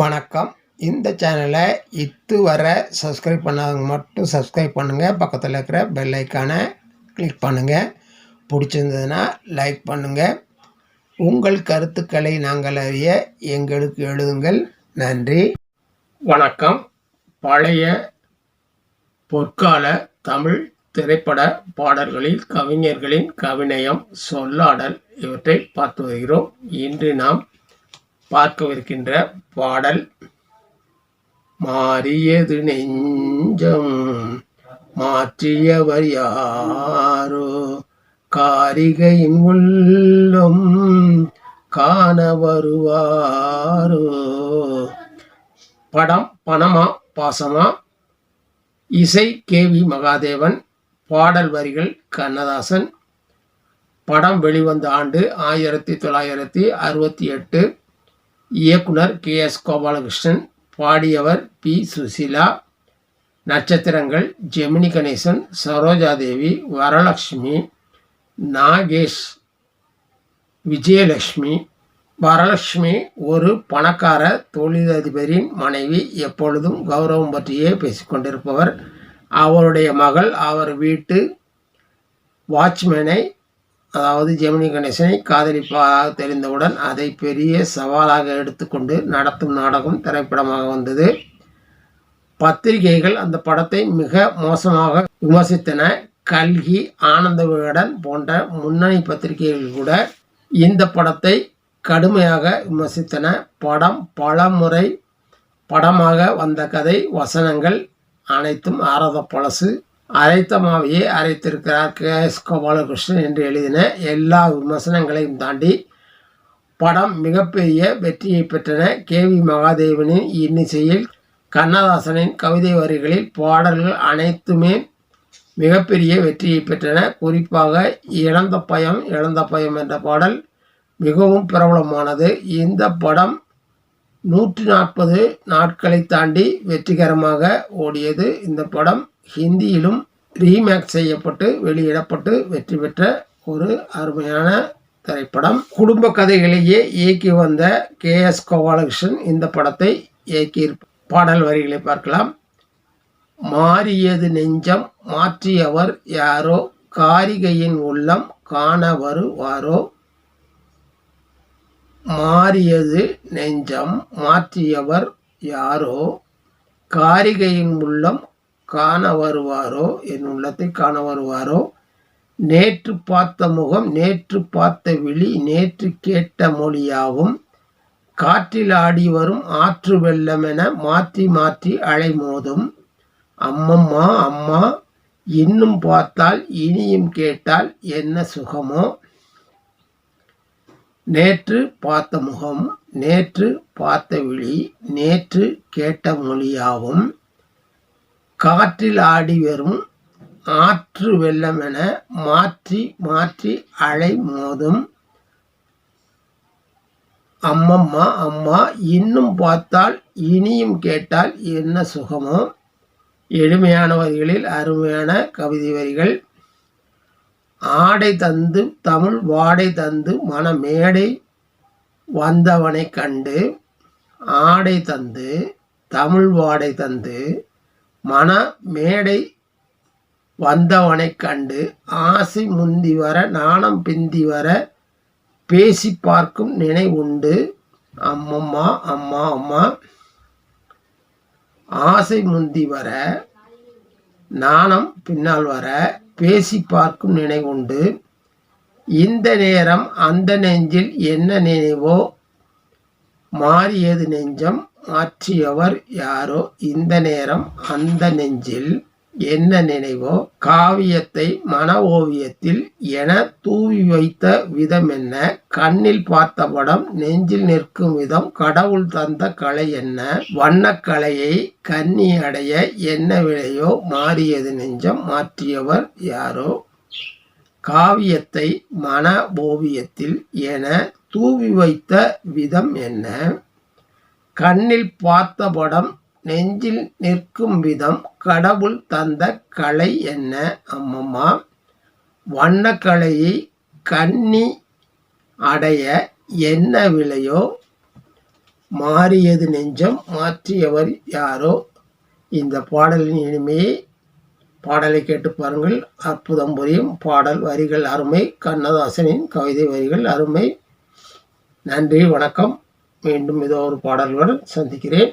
வணக்கம். இந்த சேனலை இதுவரை சப்ஸ்கிரைப் பண்ணாதவங்க மட்டும் சப்ஸ்கிரைப் பண்ணுங்கள் பக்கத்தில் இருக்கிற பெல் ஐக்கானை கிளிக் பண்ணுங்கள் பிடிச்சிருந்ததுன்னா லைக் பண்ணுங்கள் உங்கள் கருத்துக்களை நாங்கள் அறிய எங்களுக்கு எழுதுங்கள். நன்றி. வணக்கம். பழைய பொற்கால தமிழ் திரைப்பட பாடல்களில் கவிஞர்களின் கவிநயம் சொல்லாடல் இவற்றை பார்த்து வருகிறோம். இன்று நாம் பார்க்கவிருக்கின்ற பாடல் மாறியது நெஞ்சம் மாற்றியவர் யாரோ? காரிகையின் உள்ளம் காண வருவாரோ? படம் பணமா பாசமா? இசை கே வி மகாதேவன் பாடல் வரிகள் கண்ணதாசன். படம் வெளிவந்த ஆண்டு ஆயிரத்தி தொள்ளாயிரத்தி அறுபத்தி எட்டு. இயக்குனர் கே. எஸ். கோபாலகிருஷ்ணன் பாடியவர் பி. சுசீலா நட்சத்திரங்கள் ஜெமினி கணேசன் சரோஜாதேவி வரலட்சுமி நாகேஷ் விஜயலட்சுமி. வரலட்சுமி ஒரு பணக்கார தொழிலதிபரின் மனைவி எப்பொழுதும் கௌரவம் பற்றியே பேசிக்கொண்டிருப்பவர். அவருடைய மகள் அவர் வீட்டு வாட்ச்மேனை அதாவது ஜெமினி கணேசனை காதலிப்பதாக தெரிந்தவுடன் அதை பெரிய சவாலாக எடுத்துக்கொண்டு நடத்தும் நாடகம் திரைப்படமாக வந்தது. பத்திரிகைகள் அந்த படத்தை மிக மோசமாக விமர்சித்தன. கல்கி ஆனந்த விகடன் போன்ற முன்னணி பத்திரிகைகள் கூட இந்த படத்தை கடுமையாக விமர்சித்தன. படம் பல முறை படமாக வந்த கதை வசனங்கள் அனைத்தும் ஆரத பழசு. அரைத்தமாவையே அரைத்திருக்கிறார் கே. எஸ். கோபாலகிருஷ்ணன் என்று எழுதின எல்லா விமர்சனங்களையும் தாண்டி படம் மிகப்பெரிய வெற்றியை பெற்றன. கே. வி. மகாதேவனின் இன்னிசையில் கண்ணதாசனின் கவிதை வரிகளில் பாடல்கள் அனைத்துமே மிகப்பெரிய வெற்றியை பெற்றன. குறிப்பாக இழந்த பயம் இழந்த பயம் என்ற பாடல் மிகவும் பிரபலமானது. இந்த படம் நூற்றி நாற்பது நாட்களை தாண்டி வெற்றிகரமாக ஓடியது. இந்த படம் ஹிந்தியிலும் ரீமேக் செய்யப்பட்டு வெளியிடப்பட்டு வெற்றி பெற்ற ஒரு அருமையான திரைப்படம். குடும்ப கதைகளையே இயக்கி வந்த கே. எஸ். கோபாலகிருஷ்ணன் இந்த படத்தை இயக்கி பாடல் வரிகளை பார்க்கலாம். மாறியது நெஞ்சம் மாற்றியவர் யாரோ? காரிகையின் உள்ளம் காண வருவாரோ? மாறியது நெஞ்சம் மாற்றியவர் யாரோ? காரிகையின் உள்ளம் காண வருவாரோ? என் உள்ளத்தை காண வருவாரோ? நேற்று பார்த்த முகம் நேற்று பார்த்த விழி நேற்று கேட்ட மொழியாவும் காற்றில் ஆடி வரும் ஆற்று வெள்ளமென மாற்றி மாற்றி அலைமோதும். அம்மம்மா அம்மா இன்னும் பார்த்தால் இனியும் கேட்டால் என்ன சுகமோ? நேற்று பார்த்த முகம் நேற்று பார்த்த விழி நேற்று கேட்ட மொழியாவும் காற்றில் ஆடி வரும் ஆற்று வெள்ளமென மாற்றி மாற்றி அலை மோதும். அம்மம்மா அம்மா இன்னும் பார்த்தால் இனியும் கேட்டால் என்ன சுகமோ? எளிமையான வரிகளில் அருமையான கவிதை வரிகள் ஆடை தந்து தமிழ் வாடை தந்து மனமேடை வந்தவனை கண்டு ஆடை தந்து தமிழ் வாடை தந்து மன மேடை வந்தவனை கண்டு ஆசை முந்தி வர நாணம் பிந்தி வர பேசி பார்க்கும் நினைவுண்டு அம்மம்மா அம்மா அம்மா. ஆசை முந்தி வர நாணம் பின்னால் வர பேசி பார்க்கும் நினைவுண்டு இந்த நேரம் அந்த நெஞ்சில் என்ன நினைவோ மாறியது நெஞ்சம். மாற்றியவர் யாரோ? இந்த நேரம் அந்த நெஞ்சில் என்ன நினைவோ? காவியத்தை மன ஓவியத்தில் என தூவி வைத்த விதம் என்ன? கண்ணில் பார்த்த படம் நெஞ்சில் நிற்கும் விதம்? கடவுள் தந்த கலை என்ன? வண்ணக்கலையை கன்னி அடைய என்ன விலையோ மாறியது நெஞ்சம் மாற்றியவர் யாரோ? காவியத்தை மன ஓவியத்தில் என தூவி வைத்த விதம் என்ன? கண்ணில் பார்த்த படம் நெஞ்சில் நிற்கும் விதம் கடவுள் தந்த கலை என்ன? அம்மம்மா வண்ணக்கலையை கண்ணி அடைய என்ன விலையோ? மாறியது நெஞ்சம் மாற்றியவர் யாரோ? இந்த பாடலின் இனிமையை பாடலை கேட்டு பாருங்கள். அற்புதம் புரியும் பாடல் வரிகள் அருமை. கண்ணதாசனின் கவிதை வரிகள் அருமை. நன்றி வணக்கம். மீண்டும் ஏதோ ஒரு பாடல்களுடன் சந்திக்கிறேன்.